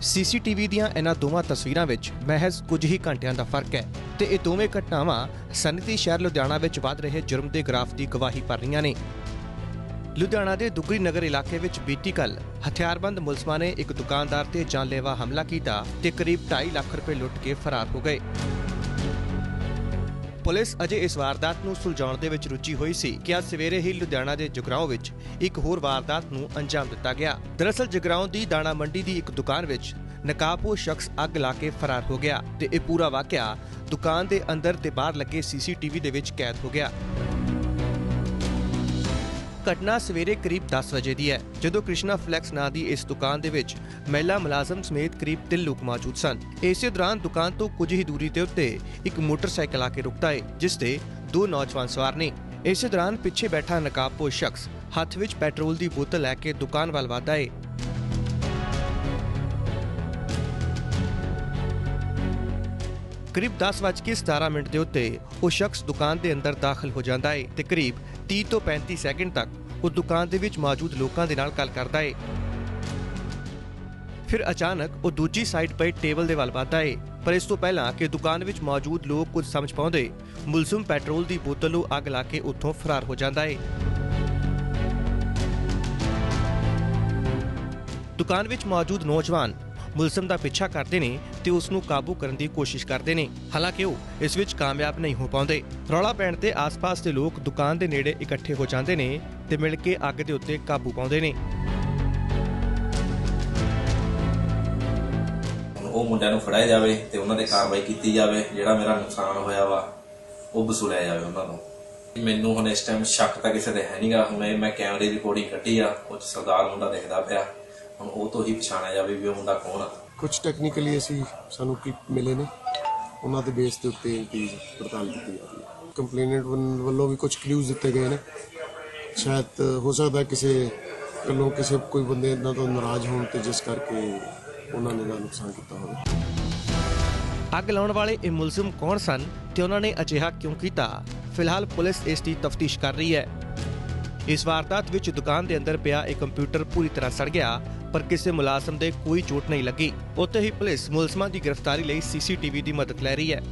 CCTV ਦੀਆਂ ਇਹਨਾਂ ਦੋਵਾਂ ਤਸਵੀਰਾਂ ਵਿੱਚ ਮਹਿਜ਼ ਕੁਝ ਹੀ ਘੰਟਿਆਂ ਦਾ ਫ਼ਰਕ ਹੈ ਤੇ ਇਹ ਦੋਵੇਂ ਘਟਨਾਵਾਂ ਸਨਅਤੀ ਸ਼ਹਿਰ ਲੁਧਿਆਣਾ ਵਿੱਚ ਵੱਧ ਰਹੇ ਜੁਰਮ ਦੇ ਗ੍ਰਾਫ ਦੀ ਗਵਾਹੀ ਭਰ ਰਹੀਆਂ ਨੇ। ਲੁਧਿਆਣਾ ਦੇ ਦੁਗਰੀ ਨਗਰ ਇਲਾਕੇ ਵਿੱਚ ਬੀਤੀ ਕੱਲ ਹਥਿਆਰਬੰਦ ਮੁਲਜ਼ਮਾਂ ਨੇ ਇੱਕ ਦੁਕਾਨਦਾਰ ਤੇ ਜਾਨਲੇਵਾ ਹਮਲਾ ਕੀਤਾ ਤੇ ਕਰੀਬ 2.5 ਲੱਖ ਰੁਪਏ ਲੁੱਟ ਕੇ ਫਰਾਰ ਹੋ ਗਏ। ਪੁਲਿਸ ਅਜੇ ਇਸ ਵਾਰਦਾਤ ਨੂੰ ਸੁਲਝਾਉਣ ਦੇ ਵਿੱਚ ਰੁਚੀ ਹੋਈ ਸੀ ਕਿ ਅੱਜ ਸਵੇਰੇ ਹੀ ਲੁਧਿਆਣਾ ਦੇ ਜਗਰਾਉਂ ਵਿੱਚ ਇੱਕ ਹੋਰ ਵਾਰਦਾਤ ਨੂੰ ਅੰਜਾਮ ਦਿੱਤਾ ਗਿਆ। ਦਰਅਸਲ ਜਗਰਾਉਂ ਦੀ ਦਾਣਾ ਮੰਡੀ ਦੀ ਇੱਕ ਦੁਕਾਨ ਵਿੱਚ ਨਕਾਬਪੋਸ਼ ਸ਼ਖਸ ਅੱਗ ਲਾ ਕੇ ਫਰਾਰ ਹੋ ਗਿਆ ਤੇ ਇਹ ਪੂਰਾ ਵਾਕਿਆ ਦੁਕਾਨ ਦੇ ਅੰਦਰ ਤੇ ਬਾਹਰ ਲੱਗੇ ਸੀਸੀਟੀਵੀ ਦੇ ਵਿੱਚ ਕੈਦ ਹੋ ਗਿਆ। ਘਟਨਾ ਸਵੇਰੇ ਕਰੀਬ 10 ਵਜੇ ਦੀ ਹੈ, ਜਦੋਂ ਕ੍ਰਿਸ਼ਨਾ ਫਲੈਕਸ ਨਾਂ ਦੀ ਇਸ ਦੁਕਾਨ ਦੇ ਵਿੱਚ ਮਹਿਲਾ ਮੁਲਾਜ਼ਮ ਸਮੇਤ ਕਰੀਬ 3 ਲੋਕ ਮੌਜੂਦ ਸਨ। ਇਸੇ ਦੌਰਾਨ ਦੁਕਾਨ ਤੋਂ ਕੁਝ ਹੀ ਦੂਰੀ ਤੇ ਉੱਤੇ ਇੱਕ ਮੋਟਰਸਾਈਕਲ ਆ ਕੇ ਰੁਕਦਾ ਹੈ, ਜਿਸ ਤੇ ਦੋ ਨੌਜਵਾਨ ਸਵਾਰ ਨੇ। ਇਸੇ ਦੌਰਾਨ ਪਿੱਛੇ ਬੈਠਾ ਨਕਾਬਪੋਸ਼ ਸ਼ਖਸ ਹੱਥ ਵਿੱਚ ਪੈਟਰੋਲ ਦੀ ਬੋਤਲ ਲੈ ਕੇ ਦੁਕਾਨ ਵੱਲ ਵਧਦਾ ਹੈ। ਕਰੀਬ 10:17 ਮਿੰਟ ਦੇ ਉੱਤੇ ਉਹ ਸ਼ਖਸ ਦੁਕਾਨ ਦੇ ਅੰਦਰ ਦਾਖਲ ਹੋ ਜਾਂਦਾ ਹੈ ਤੇ ਕਰੀਬ 30 ਤੋਂ 35 ਸੈਕਿੰਡ ਤੱਕ ਉਹ ਦੁਕਾਨ ਦੇ ਵਿੱਚ ਮੌਜੂਦ ਲੋਕਾਂ ਦੇ ਨਾਲ ਗੱਲ ਕਰਦਾ ਹੈ ਫਿਰ ਅਚਾਨਕ ਉਹ ਦੂਜੀ ਸਾਈਡ ਪਏ ਟੇਬਲ ਦੇ ਵੱਲ ਵਧਦਾ ਹੈ ਪਰ ਇਸ ਤੋਂ ਪਹਿਲਾਂ ਕਿ ਦੁਕਾਨ ਵਿੱਚ ਮੌਜੂਦ ਲੋਕ ਕੁਝ ਸਮਝ ਪਾਉਂਦੇ, ਮੁਲਜ਼ਮ ਪੈਟਰੋਲ ਦੀ ਬੋਤਲ ਨੂੰ ਅੱਗ ਲਾ ਕੇ ਉੱਥੋਂ ਫਰਾਰ ਹੋ ਜਾਂਦਾ ਹੈ ਦੁਕਾਨ ਵਿੱਚ ਮੌਜੂਦ ਨੌਜਵਾਨ ਮੁਲਜ਼ਮ ਦਾ ਪਿੱਛਾ ਕਰਦੇ ਨੇ ਤੇ ਉਸ ਨੂੰ ਕਾਬੂ ਕਰਨ ਦੀ ਕੋਸ਼ਿਸ਼ ਕਰਦੇ ਨੇ। ਹਾਲਾਂਕਿ ਉਹ ਇਸ ਵਿੱਚ ਕਾਮਯਾਬ ਨਹੀਂ ਹੋ ਪਾਉਂਦੇ। ਰੌਲਾ ਪੈਣ ਤੇ ਆਸ-ਪਾਸ ਦੇ ਲੋਕ ਦੁਕਾਨ ਦੇ ਨੇੜੇ ਇਕੱਠੇ ਹੋ ਜਾਂਦੇ ਨੇ ਤੇ ਮਿਲ ਕੇ ਅੱਗ ਦੇ ਉੱਤੇ ਕਾਬੂ ਪਾਉਂਦੇ ਨੇ। ਉਹ ਮੁੰਡਿਆਂ ਨੂੰ ਫੜਾਇਆ ਜਾਵੇ ਤੇ ਉਹਨਾਂ ਤੇ ਕਾਰਵਾਈ ਕੀਤੀ ਜਾਵੇ, ਜਿਹੜਾ ਮੇਰਾ ਨੁਕਸਾਨ ਹੋਇਆ ਵਾ, ਉਹ ਵਸੂਲਿਆ ਜਾਵੇ ਉਹਨਾਂ ਤੋਂ ਮੈਨੂੰ ਹੁਣ ਇਸ ਟਾਈਮ ਸ਼ੱਕ ਤਾਂ ਕਿਸੇ ਤੇ ਹੈ ਨਹੀਂਗਾ ਮੈਂ ਮੈਂ ਕੈਮਰੇ ਦੀ ਰਿਕਾਰਡਿੰਗ ਕੱਢੀ ਆ, ਉਹ ਸਰਦਾਰ ਮੁੰਡਾ ਦੇਖਦਾ ਪਿਆ। ਹੁਣ ਉਹ ਤੋਂ ਹੀ ਪਛਾਣਿਆ ਜਾਵੇ ਵੀ ਉਹ ਮੁੰਡਾ ਕੌਣ ਆ। ਕੁਝ ਟੈਕਨੀਕਲੀ ਅਸੀਂ ਸਾਨੂੰ ਕੀ ਮਿਲੇ ਨੇ ਉਹਨਾਂ ਦੇ ਬੇਸ ਦੇ ਉੱਤੇ ਦੀ ਪੜਤਾਲ ਕੀਤੀ ਜਾ ਰਹੀ ਹੈ। ਕੰਪਲੇਨੈਂਟ ਵੱਲੋਂ ਵੀ ਕੁਝ ਕਲੂਜ਼ ਦਿੱਤੇ ਗਏ ਨੇ। ਸ਼ਾਇਦ ਹੋ ਸਕਦਾ ਕਿਸੇ ਵੱਲੋਂ ਕਿਸੇ ਕੋਈ ਬੰਦੇ ਇਹਨਾਂ ਤੋਂ ਨਾਰਾਜ਼ ਹੋਣ ਤੇ ਜਿਸ ਕਰਕੇ ਉਹਨਾਂ ਨੇ ਇਹਦਾ ਨੁਕਸਾਨ ਕੀਤਾ ਹੋਵੇ। ਅੱਗ ਲਾਉਣ ਵਾਲੇ ਇਹ ਮੁਲਜ਼ਮ ਕੌਣ ਸਨ ਤੇ ਉਹਨਾਂ ਨੇ ਅਜਿਹਾ ਕਿਉਂ ਕੀਤਾ? ਫਿਲਹਾਲ ਪੁਲਿਸ ਇਸ ਦੀ ਤਫਤੀਸ਼ ਕਰ ਰਹੀ ਹੈ। ਇਸ ਵਾਰਦਾਤ ਵਿੱਚ ਦੁਕਾਨ ਦੇ ਅੰਦਰ ਪਿਆ ਇੱਕ ਕੰਪਿਊਟਰ ਪੂਰੀ ਤਰ੍ਹਾਂ ਸੜ ਗਿਆ। ਪਰ ਕਿਸੇ ਮੁਲਾਜ਼ਮ ਦੇ ਕੋਈ ਚੋਟ ਨਹੀਂ ਲੱਗੀ। ਉੱਥੇ ਹੀ ਪੁਲਿਸ ਮੁਲਜ਼ਮਾਂ ਦੀ ਗ੍ਰਿਫਤਾਰੀ ਲਈ ਸੀਸੀਟੀਵੀ ਦੀ ਮਦਦ ਲੈ ਰਹੀ ਹੈ।